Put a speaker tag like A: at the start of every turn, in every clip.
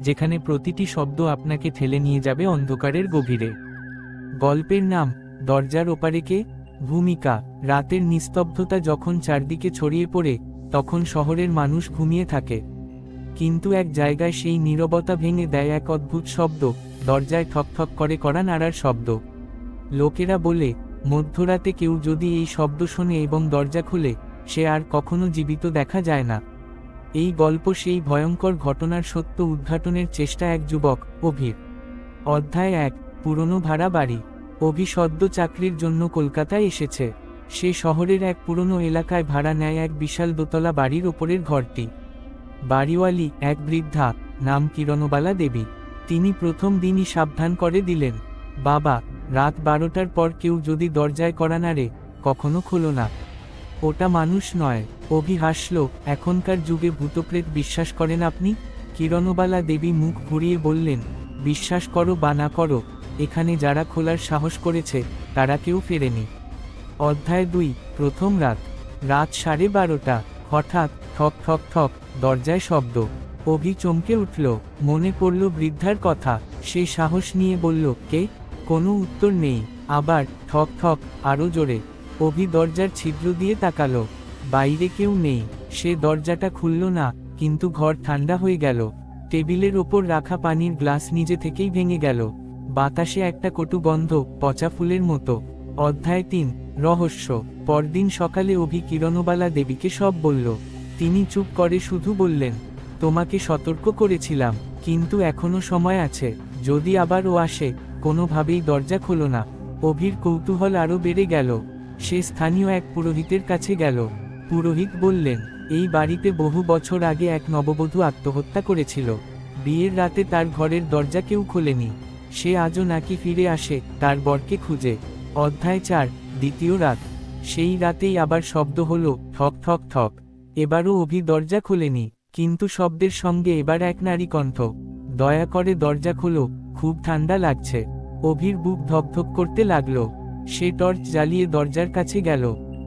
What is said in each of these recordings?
A: যেখানে প্রতিটি শব্দ আপনাকে ঠেলে নিয়ে যাবে অন্ধকারের গভীরে। গল্পের নাম, দরজার ওপারে কে? ভূমিকা, রাতের নিস্তব্ধতা যখন চারদিকে ছড়িয়ে পড়ে, তখন শহরের মানুষ ঘুমিয়ে থাকে। কিন্তু এক জায়গায় সেই নীরবতা ভেঙে দেয় এক অদ্ভুত শব্দ, দরজায় ঠকঠক করে করা নাড়ার শব্দ। লোকেরা বলে, মধ্যরাতে কেউ যদি এই শব্দ শোনে এবং দরজা খুলে, সে আর কখনো জীবিত দেখা যায় না। এই গল্প সেই ভয়ঙ্কর ঘটনার সত্য উদ্ঘাটনের চেষ্টা এক যুবক, অভির। অধ্যায় এক, পুরনো ভাড়া বাড়ি। অভি সদ্য চাকরির জন্য কলকাতায় এসেছে। সে শহরের এক পুরনো এলাকায় ভাড়া নেয় এক বিশাল দোতলা বাড়ির ওপরের ঘরটি। বাড়িওয়ালি, এক বৃদ্ধা, নাম কিরণবালা দেবী। তিনি প্রথম দিনই সাবধান করে দিলেন, বাবা, রাত বারোটার পর কেউ যদি দরজায় করা নাড়ে, কখনো খোলো না। ওটা মানুষ নয়। অভি হাসল এখনকার যুগে ভূতপ্রেত বিশ্বাস করেন আপনি? কিরণবালা দেবী মুখ ঘুরিয়ে বললেন, বিশ্বাস করো বা না করো, এখানে যারা খোলার সাহস করেছে, তারা কেউ ফেরেনি। অধ্যায় দুই, প্রথম রাত। রাত সাড়ে বারোটা, হঠাৎ ঠক ঠক ঠক, দরজায় শব্দ। অভি চমকে উঠল, মনে পড়ল বৃদ্ধার কথা, সে সাহস নিয়ে বলল, কে? কোনো উত্তর নেই, আবার ঠক ঠক আরও জোরে। অভি দরজার ছিদ্র দিয়ে তাকালো। বাইরে কেউ নেই। সে দরজাটা খুলল না, কিন্তু ঘর ঠান্ডা হয়ে গেল। টেবিলের ওপর রাখা পানির গ্লাস নিজে থেকেই ভেঙে গেল। বাতাসে একটা কটু গন্ধ, পচা ফুলের মতো। অধ্যায় তিন, রহস্য। পরদিন সকালে অভি কিরণবালা দেবীকে সব বলল। তিনি চুপ করে শুধু বললেন, তোমাকে সতর্ক করেছিলাম, কিন্তু এখনও সময় আছে। যদি আবার ও আসে, কোনোভাবেই দরজা খোলো না। অভির কৌতূহল আরও বেড়ে গেল। সে স্থানীয় এক পুরোহিতের কাছে গেল। পুরোহিত বললেন, এই বাড়িতে বহু বছর আগে এক নববধূ আত্মহত্যা করেছিল। বিয়ের রাতে তার ঘরের দরজা কেউ খোলেনি। সে আজও নাকি ফিরে আসে, তার বরকে খুঁজে। অধ্যায় চার, দ্বিতীয় রাত। সেই রাতেই আবার শব্দ হলো, ঠক ঠক ঠক। এবারও অভি দরজা খোলেনি, কিন্তু শব্দের সঙ্গে এবার এক নারী কণ্ঠ। দয়া করে দরজা খোলো, খুব ঠান্ডা লাগছে। অভির বুক ধকধক করতে লাগল। সে টর্চ জ্বালিয়ে দরজার কাছে গেল।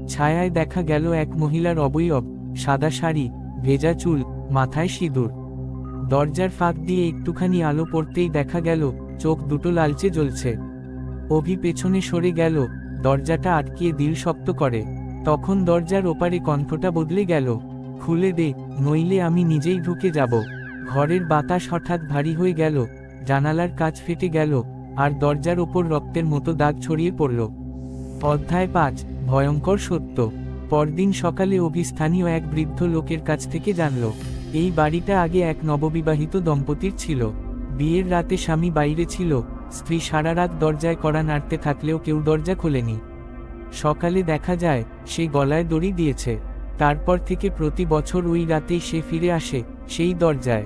A: ছায়ায় দেখা গেল এক মহিলার অবয়ব, সাদা শাড়ি, ভেজা চুল, মাথায় সিঁদুর। দরজার ফাঁক দিয়ে একটুখানি আলো পড়তেই দেখা গেল, চোখ দুটো লালচে জ্বলছে। অভি পেছনে সরে গেল, দরজাটা আটকিয়ে দিল শক্ত করে। তখন দরজার ওপারে কণ্ঠটা বদলে গেল, খুলে দে, নইলে আমি নিজেই ঢুকে যাব। ঘরের বাতাস হঠাৎ ভারী হয়ে গেল, জানালার কাজ ফেটে গেল, আর দরজার ওপর রক্তের মতো দাগ ছড়িয়ে পড়ল। অধ্যায় পাঁচ। ভয়ঙ্কর সত্য। পরদিন সকালে অভি স্থানীয় এক বৃদ্ধ লোকের কাছ থেকে জানল, এই বাড়িটা আগে এক নববিবাহিত দম্পতির ছিল। বিয়ের রাতে স্বামী বাইরে ছিল। স্ত্রী সারা রাত দরজায় কড়া নাড়তে থাকলেও কেউ দরজা খোলেনি। সকালে দেখা যায়, সে গলায় দড়ি দিয়েছে। তারপর থেকে প্রতি বছর ওই রাতেই সে ফিরে আসে, সেই দরজায়।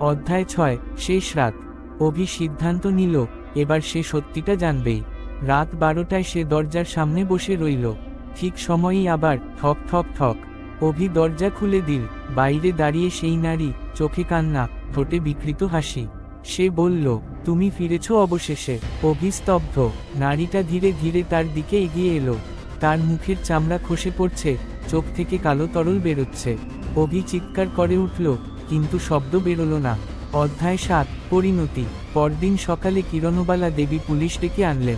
A: অধ্যায় ছয়, শেষ রাত। অভি সিদ্ধান্ত নিল, এবার সে সত্যিটা জানবেই। রাত বারোটায় সে দরজার সামনে বসে রইল। ঠিক সময়ই আবার ঠক ঠক ঠক। অভি দরজা খুলে দিল। বাইরে দাঁড়িয়ে সেই নারী চোখে কান্না, ঠোঁটে বিকৃত হাসি। সে বলল, তুমি ফিরেছ অবশেষে। অভিস্তব্ধ নারীটা ধীরে ধীরে তার দিকে এগিয়ে এলো। তার মুখের চামড়া খসে পড়ছে, চোখ থেকে কালো তরল বেরোচ্ছে। অভি চিৎকার করে উঠল, কিন্তু শব্দ বেরোলো না। অধ্যায় সাত, পরিণতি। পরদিন সকালে কিরণবালা দেবী পুলিশ ডেকে আনলেন।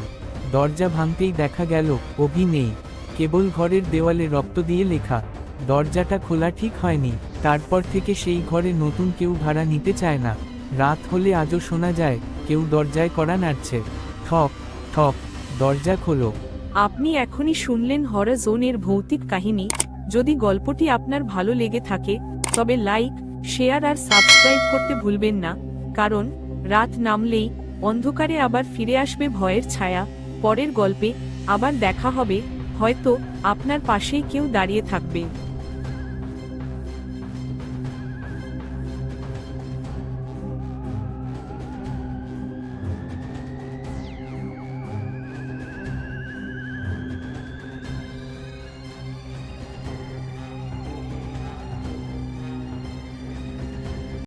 A: দরজা ভাঙতেই দেখা গেল, অভি নেই। কেবল ঘরের দেওয়ালে রক্ত দিয়ে লেখা, দরজাটা খোলা ঠিক হয়নি। তারপর থেকে সেই ঘরে নতুন কেউ ভাড়া নিতে চায় না। রাত হলে আজও শোনা যায়, কেউ দরজায় করা নাড়ছে। ঠক ঠক, দরজা খোলো।
B: আপনি এখনই শুনলেন হর জোনের ভৌতিক কাহিনী। যদি গল্পটি আপনার ভালো লেগে থাকে, তবে লাইক, শেয়ার আর সাবস্ক্রাইব করতে ভুলবেন না। কারণ, রাত নামলেই অন্ধকারে আবার ফিরে আসবে ভয়ের ছায়া। পরের গল্পে আবার দেখা হবে হয়তো আপনার পাশেই কেউ দাঁড়িয়ে থাকবে।